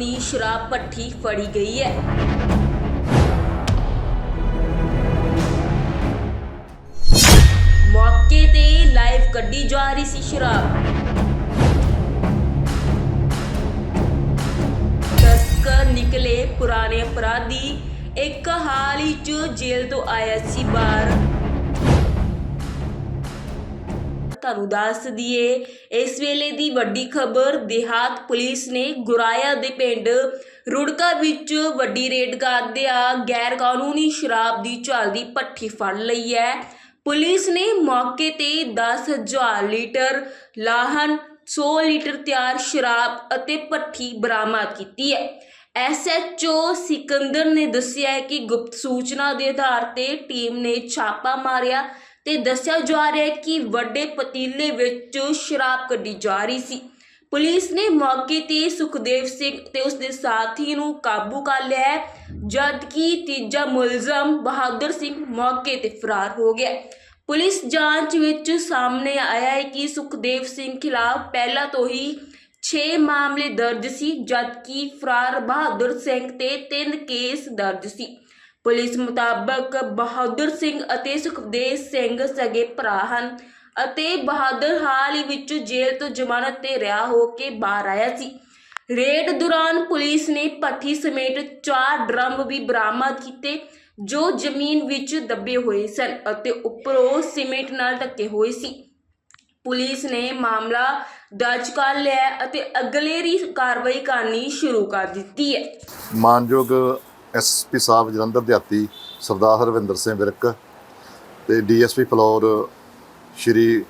ਕਾਨੂੰਨੀ ਸ਼ਰਾਬ ਭੱਠੀ ਫੜੀ ਗਈ ਹੈ। ਮੌਕੇ ਤੇ ਲਾਈਵ ਕੱਢੀ ਜਾ ਰਹੀ ਸੀ ਸ਼ਰਾਬ। ਤਸਕਰ ਨਿਕਲੇ ਪੁਰਾਣੇ ਅਪਰਾਧੀ। ਇੱਕ ਹਾਲ ਹੀ ਚ ਜੇਲ੍ਹ ਤੋਂ ਆਇਆ ਸੀ ਬਾਹਰ। ਤੁਹਾਨੂੰ ਦੱਸ ਦਈਏ, ਇਸ ਵੇਲੇ ਦੀ ਵੱਡੀ ਖਬਰ ਦਿਹਾਤ ਪੁਲਿਸ ਨੇ ਗੁਰਾਇਆ ਦੇ ਪਿੰਡ ਰੁੜਕਾ ਵਿੱਚ ਵੱਡੀ ਰੇਡ ਕਰਦਿਆਂ ਗੈਰ ਕਾਨੂੰਨੀ ਸ਼ਰਾਬ ਦੀ ਝਾਲਦੀ ਪੱਠੀ ਫੜ ਲਈ ਹੈ। ਪੁਲਿਸ ਨੇ ਮੌਕੇ ਤੇ 10000 ਲੀਟਰ ਲਾਹਨ 100 ਲੀਟਰ ਤਿਆਰ ਸ਼ਰਾਬ ਅਤੇ ਪੱਠੀ ਬਰਾਮਦ ਕੀਤੀ ਹੈ। ਐਸਐਚਓ ਸਿਕੰਦਰ ਨੇ ਦੱਸਿਆ ਹੈ ਕਿ ਗੁਪਤ ਸੂਚਨਾ ਦੇ ਆਧਾਰ ਤੇ ਟੀਮ ਨੇ ਛਾਪਾ ਮਾਰਿਆ ਤੇ ਦੱਸਿਆ ਜਾ ਰਿਹਾ ਹੈ ਕਿ ਵੱਡੇ ਪਤੀਲੇ ਵਿੱਚ ਸ਼ਰਾਬ ਕੱਢੀ ਜਾ ਰਹੀ ਸੀ। ਪੁਲਿਸ ਨੇ ਮੌਕੇ ਤੇ ਸੁਖਦੇਵ ਸਿੰਘ ਤੇ ਉਸਦੇ ਸਾਥੀ ਨੂੰ ਕਾਬੂ ਕਰ ਲਿਆ ਹੈ ਜਦ ਤੀਜਾ ਮੁਲਜ਼ਮ ਬਹਾਦਰ ਸਿੰਘ ਮੌਕੇ ਤੇ ਫਰਾਰ ਹੋ ਗਿਆ ਪੁਲਿਸ ਜਾਂਚ ਵਿੱਚ ਸਾਹਮਣੇ ਆਇਆ ਹੈ ਕਿ ਸੁਖਦੇਵ ਸਿੰਘ ਖਿਲਾਫ ਪਹਿਲਾਂ ਤੋਂ ਹੀ 6 ਮਾਮਲੇ ਦਰਜ ਸੀ, ਜਦਕਿ ਫਰਾਰ ਬਹਾਦਰ ਸਿੰਘ ਤੇ 3 ਕੇਸ ਦਰਜ ਸੀ। ਪੁਲਿਸ ਮੁਤਾਬਕ ਬਹਾਦਰ ਸਿੰਘ ਅਤੇ ਸੁਖਦੇਵ ਸਿੰਘ ਸਗੇ ਭਰਾ ਹਨ ਅਤੇ ਬਹਾਦਰ ਹਾਲ ਹੀ ਵਿੱਚ ਜੇਲ੍ਹ ਤੋਂ ਜ਼ਮਾਨਤ ਤੇ ਰਿਹਾ ਹੋ ਕੇ ਬਾਹਰ ਆਇਆ ਸੀ। ਰੇਡ ਦੌਰਾਨ ਪੁਲਿਸ ਨੇ ਭੱਠੀ ਸਮੇਤ ਚਾਰ ਡਰਮ ਵੀ ਬਰਾਮਦ ਕੀਤੇ, ਜੋ ਜ਼ਮੀਨ ਵਿੱਚ ਦੱਬੇ ਹੋਏ ਸਨ ਅਤੇ ਉੱਪਰੋਂ ਸੀਮੈਂਟ ਨਾਲ ਢੱਕੇ ਹੋਏ ਸੀ। ਪੁਲਿਸ ਨੇ ਮਾਮਲਾ ਦਰਜ ਕਰ ਲਿਆ ਹੈ ਅਤੇ ਅਗਲੇਰੀ ਕਾਰਵਾਈ ਕਰਨੀ ਸ਼ੁਰੂ ਕਰ ਦਿੱਤੀ ਹੈ। ਮਾਨਯੋਗ ਐਸਪੀ ਸਾਹਿਬ ਜਲੰਧਰ ਦਿਹਾਤੀ ਸਰਦਾਰ ਹਰਵਿੰਦਰ ਸਿੰਘ ਵਿਰਕ ਤੇ ਡੀਐਸਪੀ ਫਲੋਰ ਸ਼੍ਰੀ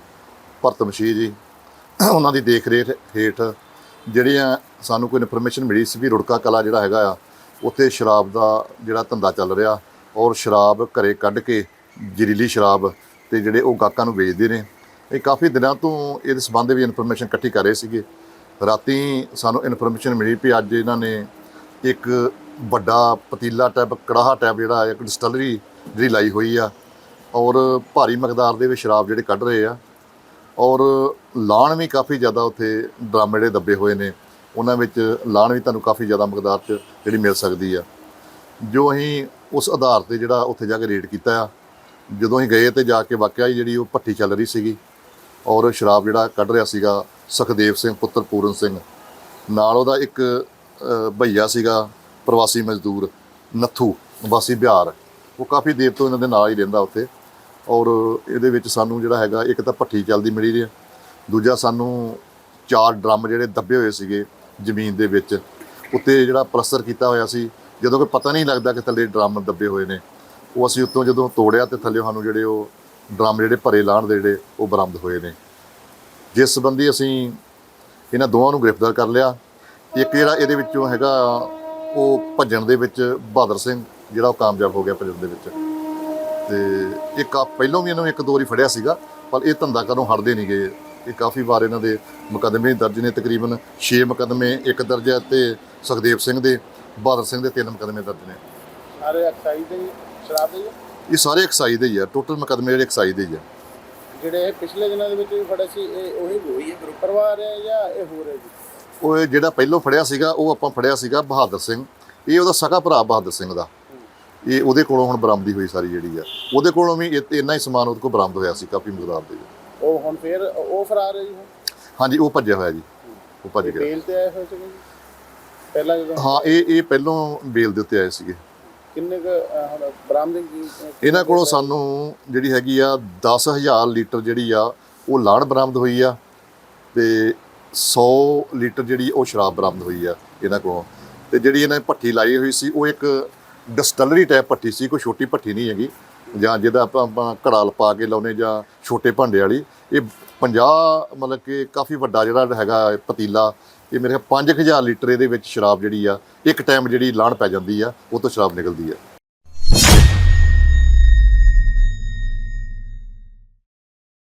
ਭਰਤ ਮਸੀਹ ਜੀ। ਉਹਨਾਂ ਦੀ ਦੇਖ ਰੇਖ ਹੇਠ ਜਿਹੜੀਆਂ ਸਾਨੂੰ ਕੋਈ ਇਨਫੋਰਮੇਸ਼ਨ ਮਿਲੀ ਸੀ ਵੀ ਰੁੜਕਾ ਕਲਾ ਜਿਹੜਾ ਹੈਗਾ ਆ, ਉੱਥੇ ਸ਼ਰਾਬ ਦਾ ਜਿਹੜਾ ਧੰਦਾ ਚੱਲ ਰਿਹਾ ਔਰ ਸ਼ਰਾਬ ਘਰੇ ਕੱਢ ਕੇ ਜ਼ਹਿਰੀਲੀ ਸ਼ਰਾਬ ਤੇ ਜਿਹੜੇ ਉਹ ਗਾਹਕਾਂ ਨੂੰ ਵੇਚਦੇ ਨੇ। ਇਹ ਕਾਫੀ ਦਿਨਾਂ ਤੋਂ ਇਹਦੇ ਸੰਬੰਧ ਵਿੱਚ ਇਨਫੋਰਮੇਸ਼ਨ ਇਕੱਠੀ ਕਰ ਰਹੇ ਸੀਗੇ। ਰਾਤੀ ਸਾਨੂੰ ਇਨਫੋਰਮੇਸ਼ਨ ਮਿਲੀ ਵੀ ਅੱਜ ਇਹਨਾਂ ਨੇ ਇੱਕ ਵੱਡਾ ਪਤੀਲਾ ਟੈਪ ਕੜਾਹਾ ਟੈਪ ਜਿਹੜਾ ਹੈ, ਇੱਕ ਡਿਸਟਲਰੀ ਜਿਹੜੀ ਲਾਈ ਹੋਈ ਆ। ਔਰ ਭਾਰੀ ਮਕਦਾਰ ਦੇ ਵਿੱਚ ਸ਼ਰਾਬ ਜਿਹੜੇ ਕੱਢ ਰਹੇ ਆ। ਔਰ ਲਾਣ ਵੀ ਕਾਫੀ ਜ਼ਿਆਦਾ ਉੱਥੇ ਡਰਮ ਜਿਹੜੇ ਦੱਬੇ ਹੋਏ ਨੇ। ਉਹਨਾਂ ਵਿੱਚ ਲਾਣ ਵੀ ਤੁਹਾਨੂੰ ਕਾਫੀ ਜ਼ਿਆਦਾ ਮਕਦਾਰ 'ਚ ਜਿਹੜੀ ਮਿਲ ਸਕਦੀ ਆ। ਜੋ ਅਸੀਂ ਉਸ ਆਧਾਰ ਤੇ ਜਿਹੜਾ ਉੱਥੇ ਜਾ ਕੇ ਰੇਡ ਕੀਤਾ ਆ ਜਦੋਂ ਅਸੀਂ ਗਏ ਤੇ ਜਾ ਕੇ ਵਾਕਿਆ ਹੀ ਜਿਹੜੀ ਉਹ ਭੱਠੀ ਚੱਲ ਰਹੀ ਸੀਗੀ। ਔਰ ਸ਼ਰਾਬ ਜਿਹੜਾ ਕੱਢ ਰਿਹਾ ਸੀਗਾ ਸੁਖਦੇਵ ਸਿੰਘ ਪੁੱਤਰ ਪੂਰਨ ਸਿੰਘ। ਨਾਲ ਉਹਦਾ ਇੱਕ ਅ, ਭਈਆ ਸੀਗਾ ਪ੍ਰਵਾਸੀ ਮਜ਼ਦੂਰ, ਨੱਥੂ, ਵਾਸੀ ਬਿਹਾਰ। ਉਹ ਕਾਫੀ ਦੇਰ ਤੋਂ ਇਹਨਾਂ ਦੇ ਨਾਲ ਹੀ ਰਹਿੰਦਾ ਉੱਥੇ। ਔਰ ਇਹਦੇ ਵਿੱਚ ਸਾਨੂੰ ਜਿਹੜਾ ਹੈਗਾ, ਇੱਕ ਤਾਂ ਭੱਠੀ ਚੱਲਦੀ ਮਿਲੀ ਰਹੀ ਦੂਜਾ ਸਾਨੂੰ ਚਾਰ ਡਰਮ ਜਿਹੜੇ ਦੱਬੇ ਹੋਏ ਸੀਗੇ ਜ਼ਮੀਨ ਦੇ ਵਿੱਚ, ਉੱਤੇ ਜਿਹੜਾ ਪਲਸਤਰ ਕੀਤਾ ਹੋਇਆ ਸੀ। ਜਦੋਂ ਕੋਈ ਪਤਾ ਨਹੀਂ ਲੱਗਦਾ ਕਿ ਥੱਲੇ ਡਰਮ ਦੱਬੇ ਹੋਏ ਨੇ, ਉਹ ਅਸੀਂ ਉੱਤੋਂ ਜਦੋਂ ਤੋੜਿਆ ਤੇ ਥੱਲੇ ਸਾਨੂੰ ਜਿਹੜੇ ਉਹ ਡਰਮ ਜਿਹੜੇ ਭਰੇ ਲਾਣ ਦੇ ਜਿਹੜੇ ਉਹ ਬਰਾਮਦ ਹੋਏ ਨੇ। ਜਿਸ ਸੰਬੰਧੀ ਅਸੀਂ ਇਹਨਾਂ ਦੋਵਾਂ ਨੂੰ ਗ੍ਰਿਫਤਾਰ ਕਰ ਲਿਆ। ਇੱਕ ਜਿਹੜਾ ਇਹਦੇ ਵਿੱਚੋਂ ਹੈਗਾ ਉਹ ਭੱਜਣ ਦੇ ਵਿੱਚ ਬਹਾਦਰ ਸਿੰਘ ਜਿਹੜਾ ਉਹ ਕਾਮਯਾਬ ਹੋ ਗਿਆ ਭੱਜਣ ਦੇ ਵਿੱਚ। ਤੇ ਇੱਕ ਆ ਪਹਿਲਾਂ ਵੀ ਇਹਨੂੰ ਇੱਕ ਦੋ ਵਾਰੀ ਫੜਿਆ ਸੀਗਾ ਪਰ ਇਹ ਧੰਦਾ ਕਰਨੋਂ ਹਟਦੇ ਨਹੀਂ ਗਏ। ਇਹ ਕਾਫੀ ਵਾਰ ਇਹਨਾਂ ਦੇ ਮੁਕੱਦਮੇ ਦਰਜ ਨੇ ਤਕਰੀਬਨ 6 ਮੁਕੱਦਮੇ ਇੱਕ ਦਰਜ ਹੈ ਤੇ ਸੁਖਦੇਵ ਸਿੰਘ ਦੇ ਬਹਾਦਰ ਸਿੰਘ ਦੇ ਤਿੰਨ ਮੁਕੱਦਮੇ ਦਰਜ ਨੇ। ਸਾਰੇ ਐਕਸਾਈਜ਼ ਦੇ ਸ਼ਰਾਬ ਦੇ। ਇਹ ਸਾਰੇ ਐਕਸਾਈਜ਼ ਦੇ ਹੀ ਆ ਟੋਟਲ ਮੁਕੱਦਮੇ ਜਿਹੜੇ ਐਕਸਾਈਜ਼ ਦੇ ਹੀ ਆ। ਜਿਹੜੇ ਪਿਛਲੇ ਦਿਨਾਂ ਦੇ ਵਿੱਚ ਵੀ ਫੜੇ ਸੀ ਇਹ ਉਹੀ ਹੋਈ ਹੈ ਗਰੁੱਪ ਪਰਿਵਾਰ ਹੈ ਜਾਂ ਇਹ ਹੋਰ ਹੈ ਜੀ? ਉਹ ਜਿਹੜਾ ਪਹਿਲੋਂ ਫੜਿਆ ਸੀਗਾ ਉਹ ਆਪਾਂ ਫੜਿਆ ਸੀਗਾ ਬਹਾਦਰ ਸਿੰਘ। ਇਹ ਉਹਦਾ ਸਗਾ ਭਰਾ ਬਹਾਦਰ ਸਿੰਘ ਦਾ। ਇਹ ਉਹਦੇ ਕੋਲੋਂ ਹੁਣ ਬਰਾਮਦੀ ਹੋਈ ਸਾਰੀ ਜਿਹੜੀ ਆ। ਉਹਦੇ ਕੋਲੋਂ ਵੀ ਇੰਨਾ ਹੀ ਸਮਾਨ ਉਹਦੇ ਕੋਲ ਬਰਾਮਦ ਹੋਇਆ ਸੀ ਕਾਫੀ ਮਿਕਦਾਰ ਦੇ ਵਿੱਚ। ਉਹ ਹੁਣ ਫੇਰ ਉਹ ਫਰਾਰ ਹੈ ਜੀ ਹਾਂਜੀ ਉਹ ਭੱਜਿਆ ਹੋਇਆ ਜੀ। ਉਹ ਭੱਜ ਗਿਆ। ਬੇਲ ਤੇ ਆਏ ਹੋਏ ਸੀਗੇ ਜੀ? ਪਹਿਲਾਂ ਜਦੋਂ ਹਾਂ ਇਹ ਇਹ ਪਹਿਲੋਂ ਬੇਲ ਦੇ ਉੱਤੇ ਆਏ ਸੀਗੇ। ਕਿੰਨੇ ਕੁ ਬਰਾਮਦਗੀ ਇਹਨਾਂ ਕੋਲੋਂ ਸਾਨੂੰ ਜਿਹੜੀ ਹੈਗੀ ਆ 10000 ਲੀਟਰ ਜਿਹੜੀ ਆ ਉਹ ਲਾਣ ਬਰਾਮਦ ਹੋਈ ਆ। ਤੇ 100 ਲੀਟਰ ਜਿਹੜੀ ਉਹ ਸ਼ਰਾਬ ਬਰਾਮਦ ਹੋਈ ਆ ਇਹਨਾਂ ਕੋਲੋਂ। ਤੇ ਜਿਹੜੀ ਇਹਨਾਂ ਨੇ ਭੱਠੀ ਲਾਈ ਹੋਈ ਸੀ, ਉਹ ਇੱਕ ਡਿਸਟਲਰੀ ਟਾਈਪ ਭੱਠੀ ਸੀ, ਕੋਈ ਛੋਟੀ ਭੱਠੀ ਨਹੀਂ ਹੈਗੀ। ਜਾਂ ਜਿਹਦਾ ਆਪਾਂ ਆਪਾਂ ਘੜਾ ਲਪਾ ਕੇ ਲਾਉਨੇ ਜਾਂ ਛੋਟੇ ਭਾਂਡੇ ਵਾਲੀ। ਇਹ 50 ਮਤਲਬ ਕਿ ਕਾਫੀ ਵੱਡਾ ਜਿਹੜਾ ਹੈਗਾ ਪਤੀਲਾ, ਇਹ ਮੇਰੇ ਖਿਆਲ 5000 ਲੀਟਰ ਇਹਦੇ ਵਿੱਚ ਸ਼ਰਾਬ ਜਿਹੜੀ ਆ, ਇੱਕ ਟਾਈਮ ਜਿਹੜੀ ਲਾਣ ਪੈ ਜਾਂਦੀ ਆ, ਉਹ ਤੋਂ ਸ਼ਰਾਬ ਨਿਕਲਦੀ ਆ।